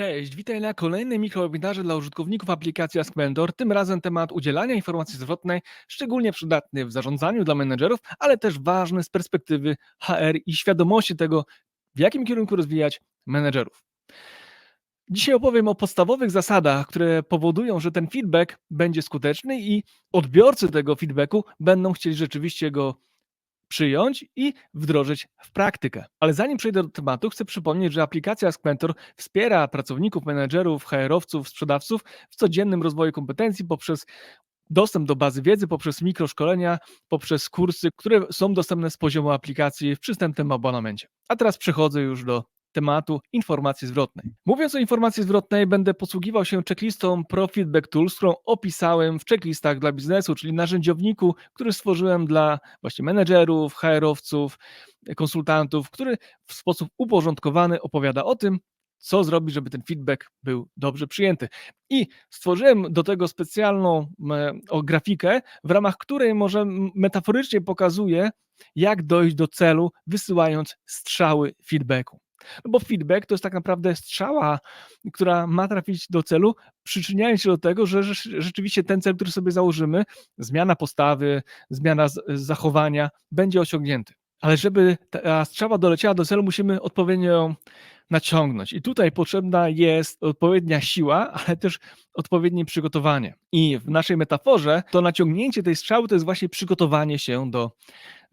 Cześć, witaj na kolejnym mikrowebinarze dla użytkowników aplikacji Ask Mentor. Tym razem temat udzielania informacji zwrotnej, szczególnie przydatny w zarządzaniu dla menedżerów, ale też ważny z perspektywy HR i świadomości tego, w jakim kierunku rozwijać menedżerów. Dzisiaj opowiem o podstawowych zasadach, które powodują, że ten feedback będzie skuteczny i odbiorcy tego feedbacku będą chcieli rzeczywiście go przyjąć i wdrożyć w praktykę. Ale zanim przejdę do tematu, chcę przypomnieć, że aplikacja Ask Mentor wspiera pracowników, menedżerów, HR-owców, sprzedawców w codziennym rozwoju kompetencji poprzez dostęp do bazy wiedzy, poprzez mikroszkolenia, poprzez kursy, które są dostępne z poziomu aplikacji w przystępnym abonamencie. A teraz przechodzę już do tematu informacji zwrotnej. Mówiąc o informacji zwrotnej, będę posługiwał się checklistą Pro Feedback Tools, którą opisałem w checklistach dla biznesu, czyli narzędziowniku, który stworzyłem dla właśnie menedżerów, HR-owców, konsultantów, który w sposób uporządkowany opowiada o tym, co zrobić, żeby ten feedback był dobrze przyjęty. I stworzyłem do tego specjalną grafikę, w ramach której może metaforycznie pokazuję, jak dojść do celu, wysyłając strzały feedbacku. No bo feedback to jest tak naprawdę strzała, która ma trafić do celu, przyczyniając się do tego, że rzeczywiście ten cel, który sobie założymy, zmiana postawy, zmiana zachowania, będzie osiągnięty. Ale żeby ta strzała doleciała do celu, musimy odpowiednio ją naciągnąć. I tutaj potrzebna jest odpowiednia siła, ale też odpowiednie przygotowanie. I w naszej metaforze to naciągnięcie tej strzały to jest właśnie przygotowanie się do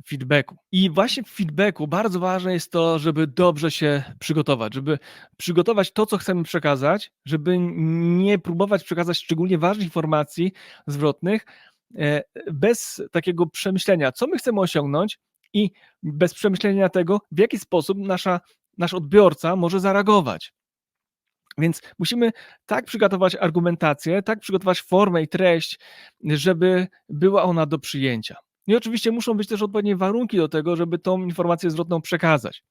feedbacku. I właśnie w feedbacku bardzo ważne jest to, żeby dobrze się przygotować, żeby przygotować to, co chcemy przekazać, żeby nie próbować przekazać szczególnie ważnych informacji zwrotnych e, bez takiego przemyślenia, co my chcemy osiągnąć i bez przemyślenia tego, w jaki sposób nasza, nasz odbiorca może zareagować. Więc musimy tak przygotować argumentację, tak przygotować formę i treść, żeby była ona do przyjęcia. I oczywiście muszą być też odpowiednie warunki do tego, żeby tą informację zwrotną przekazać.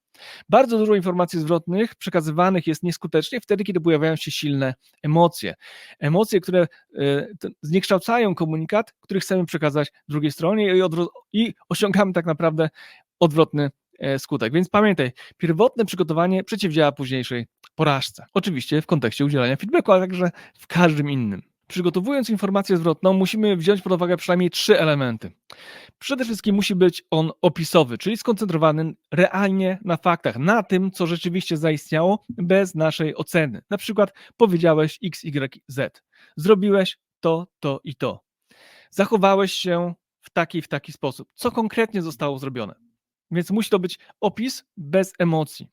Bardzo dużo informacji zwrotnych przekazywanych jest nieskutecznie wtedy, kiedy pojawiają się silne emocje. Emocje, które e, zniekształcają komunikat, który chcemy przekazać drugiej stronie i, i osiągamy tak naprawdę odwrotny e, skutek. Więc pamiętaj, pierwotne przygotowanie przeciwdziała późniejszej porażce. Oczywiście w kontekście udzielania feedbacku, ale także w każdym innym. Przygotowując informację zwrotną, musimy wziąć pod uwagę przynajmniej trzy elementy. Przede wszystkim musi być on opisowy, czyli skoncentrowany realnie na faktach, na tym, co rzeczywiście zaistniało, bez naszej oceny. Na przykład powiedziałeś X, Y, Z. Zrobiłeś to, to i to. Zachowałeś się w taki, w taki sposób. Co konkretnie zostało zrobione? Więc musi to być opis bez emocji.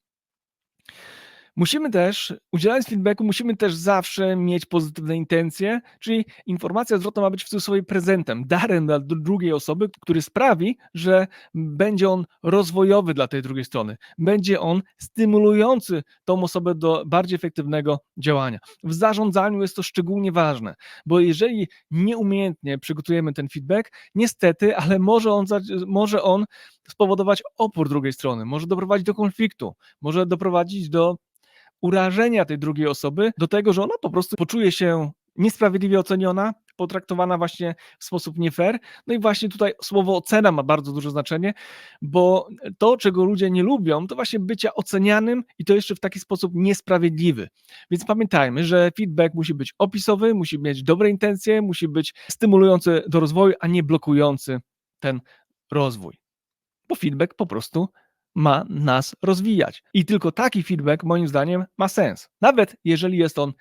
Musimy też, udzielając feedbacku, musimy też zawsze mieć pozytywne intencje, czyli informacja zwrotna ma być w cudzysłowie prezentem, darem dla drugiej osoby, który sprawi, że będzie on rozwojowy dla tej drugiej strony, będzie on stymulujący tą osobę do bardziej efektywnego działania. W zarządzaniu jest to szczególnie ważne, bo jeżeli nieumiejętnie przygotujemy ten feedback, niestety, ale może on, może on spowodować opór drugiej strony, może doprowadzić do konfliktu, może doprowadzić do urażenia tej drugiej osoby do tego, że ona po prostu poczuje się niesprawiedliwie oceniona, potraktowana właśnie w sposób nie fair. No i właśnie tutaj słowo ocena ma bardzo duże znaczenie, bo to, czego ludzie nie lubią, to właśnie bycia ocenianym i to jeszcze w taki sposób niesprawiedliwy. Więc pamiętajmy, że feedback musi być opisowy, musi mieć dobre intencje, musi być stymulujący do rozwoju, a nie blokujący ten rozwój. Bo feedback po prostu ma nas rozwijać. I tylko taki feedback, moim zdaniem, ma sens. Nawet jeżeli jest on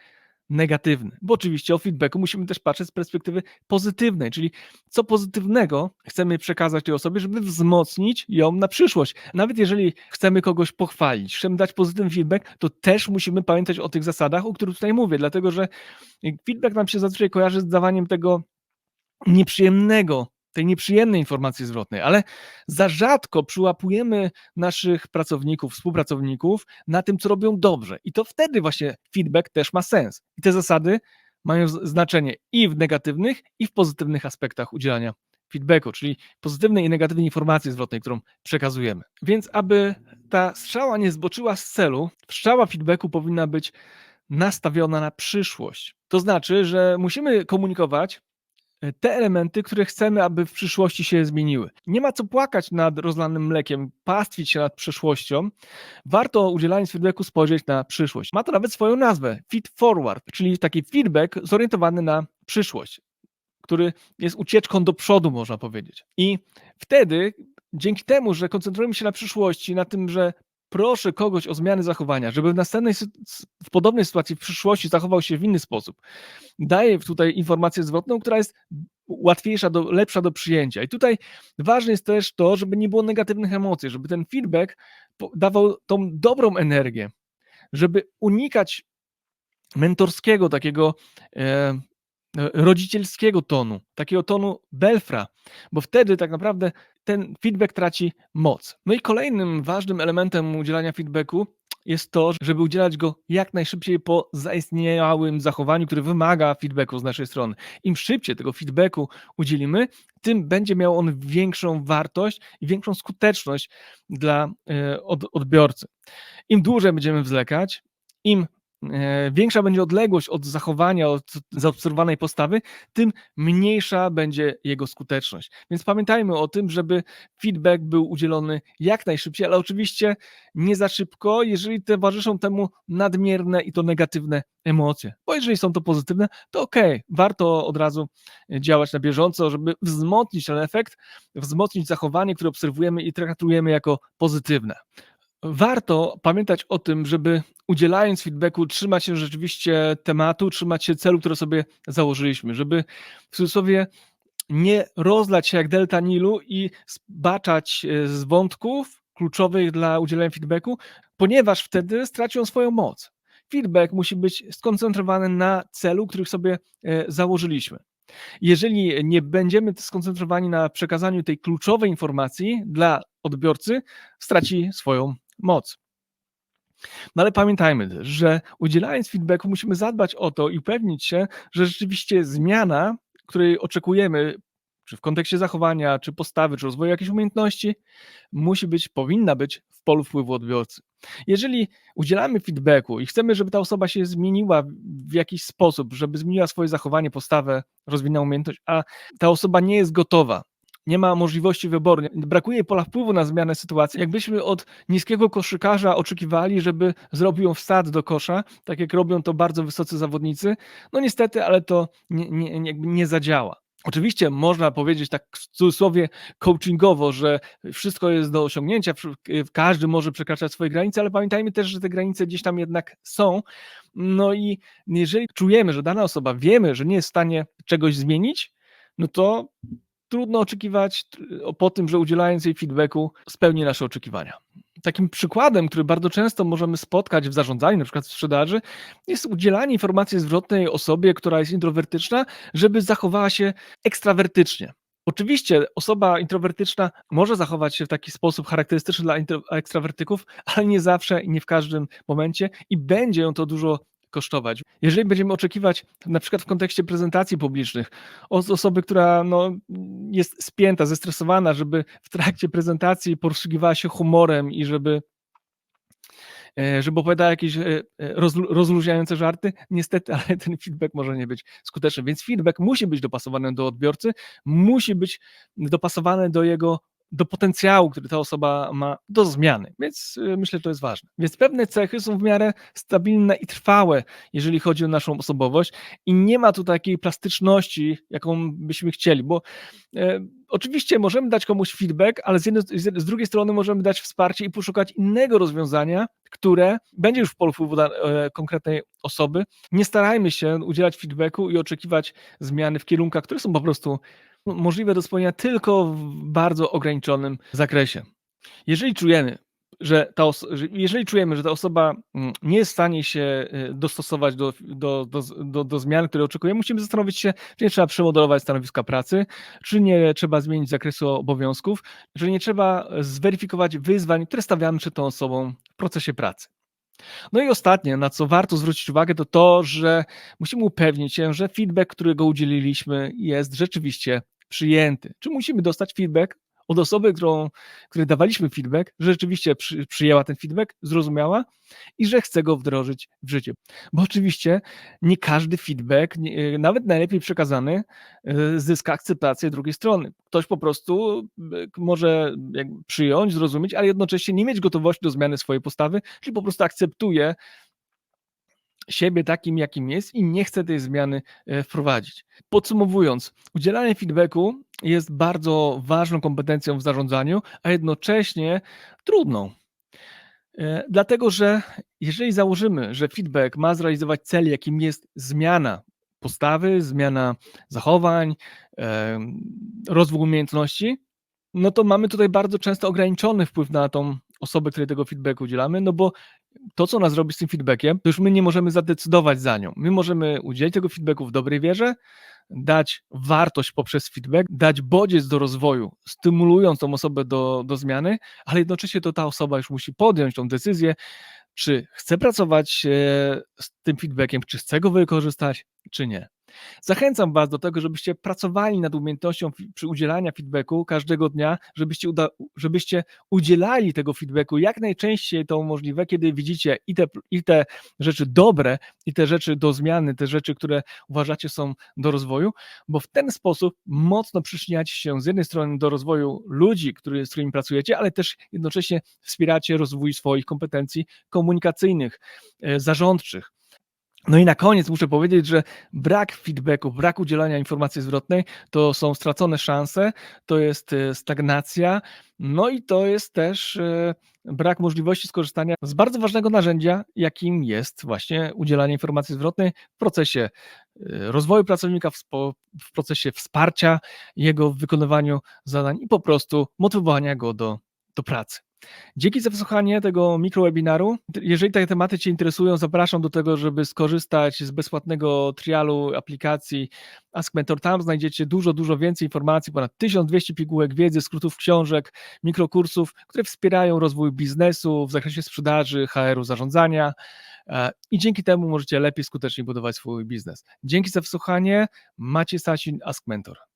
negatywny. Bo oczywiście o feedbacku musimy też patrzeć z perspektywy pozytywnej, czyli co pozytywnego chcemy przekazać tej osobie, żeby wzmocnić ją na przyszłość. Nawet jeżeli chcemy kogoś pochwalić, chcemy dać pozytywny feedback, to też musimy pamiętać o tych zasadach, o których tutaj mówię, dlatego że feedback nam się zazwyczaj kojarzy z dawaniem tego nieprzyjemnego tej nieprzyjemnej informacji zwrotnej, ale za rzadko przyłapujemy naszych pracowników, współpracowników na tym, co robią dobrze. I to wtedy właśnie feedback też ma sens. I te zasady mają znaczenie i w negatywnych, i w pozytywnych aspektach udzielania feedbacku, czyli pozytywnej i negatywnej informacji zwrotnej, którą przekazujemy. Więc aby ta strzała nie zboczyła z celu, strzała feedbacku powinna być nastawiona na przyszłość. To znaczy, że musimy komunikować te elementy, które chcemy, aby w przyszłości się zmieniły. Nie ma co płakać nad rozlanym mlekiem, pastwić się nad przeszłością. Warto udzielając feedbacku spojrzeć na przyszłość. Ma to nawet swoją nazwę feed forward, czyli taki feedback zorientowany na przyszłość, który jest ucieczką do przodu, można powiedzieć. I wtedy, dzięki temu, że koncentrujemy się na przyszłości, na tym, że proszę kogoś o zmianę zachowania, żeby w następnej, w podobnej sytuacji w przyszłości zachował się w inny sposób. Daję tutaj informację zwrotną, która jest łatwiejsza, do, lepsza do przyjęcia. I tutaj ważne jest też to, żeby nie było negatywnych emocji, żeby ten feedback dawał tą dobrą energię, żeby unikać mentorskiego, takiego e, rodzicielskiego tonu, takiego tonu belfra, bo wtedy tak naprawdę ten feedback traci moc. No i kolejnym ważnym elementem udzielania feedbacku jest to, żeby udzielać go jak najszybciej po zaistniałym zachowaniu, które wymaga feedbacku z naszej strony. Im szybciej tego feedbacku udzielimy, tym będzie miał on większą wartość i większą skuteczność dla e, od, odbiorcy. Im dłużej będziemy wzlekać, im większa będzie odległość od zachowania, od zaobserwowanej postawy, tym mniejsza będzie jego skuteczność. Więc pamiętajmy o tym, żeby feedback był udzielony jak najszybciej, ale oczywiście nie za szybko, jeżeli towarzyszą temu nadmierne i to negatywne emocje. Bo jeżeli są to pozytywne, to okej, warto od razu działać na bieżąco, żeby wzmocnić ten efekt, wzmocnić zachowanie, które obserwujemy i traktujemy jako pozytywne. Warto pamiętać o tym, żeby udzielając feedbacku, trzymać się rzeczywiście tematu, trzymać się celu, który sobie założyliśmy, żeby w cudzysłowie nie rozlać się jak delta Nilu i zbaczać e, z wątków kluczowych dla udzielenia feedbacku, ponieważ wtedy stracią swoją moc. Feedback musi być skoncentrowany na celu, który sobie e, założyliśmy. Jeżeli nie będziemy skoncentrowani na przekazaniu tej kluczowej informacji dla odbiorcy, straci swoją moc. No ale pamiętajmy że udzielając feedbacku musimy zadbać o to i upewnić się, że rzeczywiście zmiana, której oczekujemy, czy w kontekście zachowania, czy postawy, czy rozwoju jakiejś umiejętności, musi być, powinna być w polu wpływu odbiorcy. Jeżeli udzielamy feedbacku i chcemy, żeby ta osoba się zmieniła w jakiś sposób, żeby zmieniła swoje zachowanie, postawę, rozwinęła umiejętność, a ta osoba nie jest gotowa, nie ma możliwości wyboru, brakuje pola wpływu na zmianę sytuacji. Jakbyśmy od niskiego koszykarza oczekiwali, żeby zrobił ją wsad do kosza, tak jak robią to bardzo wysocy zawodnicy, no niestety, ale to nie, nie, jakby nie zadziała. Oczywiście można powiedzieć tak w cudzysłowie coachingowo, że wszystko jest do osiągnięcia, każdy może przekraczać swoje granice, ale pamiętajmy też, że te granice gdzieś tam jednak są. No i jeżeli czujemy, że dana osoba wiemy, że nie jest w stanie czegoś zmienić, no to trudno oczekiwać po tym, że udzielając jej feedbacku spełni nasze oczekiwania. Takim przykładem, który bardzo często możemy spotkać w zarządzaniu, na przykład w sprzedaży, jest udzielanie informacji zwrotnej osobie, która jest introwertyczna, żeby zachowała się ekstrawertycznie. Oczywiście osoba introwertyczna może zachować się w taki sposób charakterystyczny dla ekstrawertyków, ale nie zawsze i nie w każdym momencie i będzie ją to dużo kosztować. Jeżeli będziemy oczekiwać, na przykład w kontekście prezentacji publicznych, od osoby, która no, jest spięta, zestresowana, żeby w trakcie prezentacji posługiwała się humorem i żeby e, żeby opowiadała jakieś e, e, rozlu- rozluźniające żarty, niestety, ale ten feedback może nie być skuteczny. Więc feedback musi być dopasowany do odbiorcy, musi być dopasowany do jego do potencjału, który ta osoba ma do zmiany. Więc e, myślę, że to jest ważne. Więc pewne cechy są w miarę stabilne i trwałe, jeżeli chodzi o naszą osobowość i nie ma tu takiej plastyczności, jaką byśmy chcieli, bo e, oczywiście możemy dać komuś feedback, ale z, z, drugiej strony możemy dać wsparcie i poszukać innego rozwiązania, które będzie już w polu wpływu e, konkretnej osoby. Nie starajmy się udzielać feedbacku i oczekiwać zmiany w kierunkach, które są po prostu możliwe do spełnienia tylko w bardzo ograniczonym zakresie. Jeżeli czujemy, że ta jeżeli czujemy, że ta osoba nie jest w stanie się y, dostosować do, do, do, do, do zmian, które oczekuje, musimy zastanowić się, czy nie trzeba przemodelować stanowiska pracy, czy nie trzeba zmienić zakresu obowiązków, czy nie trzeba zweryfikować wyzwań, które stawiamy przed tą osobą w procesie pracy. No i ostatnie, na co warto zwrócić uwagę, to to, że musimy upewnić się, że feedback, którego udzieliliśmy, jest rzeczywiście przyjęty. Czy musimy dostać feedback od osoby, którą, której dawaliśmy feedback, że rzeczywiście przy, przyjęła ten feedback, zrozumiała i że chce go wdrożyć w życie. Bo oczywiście nie każdy feedback, nie, nawet najlepiej przekazany, y, zyska akceptację drugiej strony. Ktoś po prostu y, może przyjąć, zrozumieć, ale jednocześnie nie mieć gotowości do zmiany swojej postawy, czyli po prostu akceptuje siebie takim, jakim jest i nie chce tej zmiany e, wprowadzić. Podsumowując, udzielanie feedbacku jest bardzo ważną kompetencją w zarządzaniu, a jednocześnie trudną. E, Dlatego, że jeżeli założymy, że feedback ma zrealizować cel, jakim jest zmiana postawy, zmiana zachowań, em, rozwój umiejętności, no to mamy tutaj bardzo często ograniczony wpływ na tą osobę, której tego feedbacku udzielamy, no bo to, co ona zrobi z tym feedbackiem, to już my nie możemy zadecydować za nią. My możemy udzielić tego feedbacku w dobrej wierze, dać wartość poprzez feedback, dać bodziec do rozwoju, stymulując tą osobę do, do zmiany, ale jednocześnie to ta osoba już musi podjąć tą decyzję, czy chce pracować e, z tym feedbackiem, czy chce go wykorzystać, czy nie. Zachęcam Was do tego, żebyście pracowali nad umiejętnością przy udzielania feedbacku każdego dnia, żebyście, uda, żebyście udzielali tego feedbacku jak najczęściej to możliwe, kiedy widzicie i te, i te rzeczy dobre, i te rzeczy do zmiany, te rzeczy, które uważacie są do rozwoju, bo w ten sposób mocno przyczyniacie się z jednej strony do rozwoju ludzi, który, z którymi pracujecie, ale też jednocześnie wspieracie rozwój swoich kompetencji komunikacyjnych, e, zarządczych. No i na koniec muszę powiedzieć, że brak feedbacku, brak udzielania informacji zwrotnej to są stracone szanse, to jest e, stagnacja, no i to jest też e, brak możliwości skorzystania z bardzo ważnego narzędzia, jakim jest właśnie udzielanie informacji zwrotnej w procesie e, rozwoju pracownika, w, procesie wsparcia jego w wykonywaniu zadań i po prostu motywowania go do, do pracy. Dzięki za wysłuchanie tego mikrowebinaru. Jeżeli te tematy Cię interesują, zapraszam do tego, żeby skorzystać z bezpłatnego trialu aplikacji Ask Mentor. Tam znajdziecie dużo, dużo więcej informacji, ponad 1200 pigułek wiedzy, skrótów książek, mikrokursów, które wspierają rozwój biznesu w zakresie sprzedaży, HR-u, zarządzania e, i dzięki temu możecie lepiej, skutecznie budować swój biznes. Dzięki za wysłuchanie. Maciej Sasin, Ask Mentor.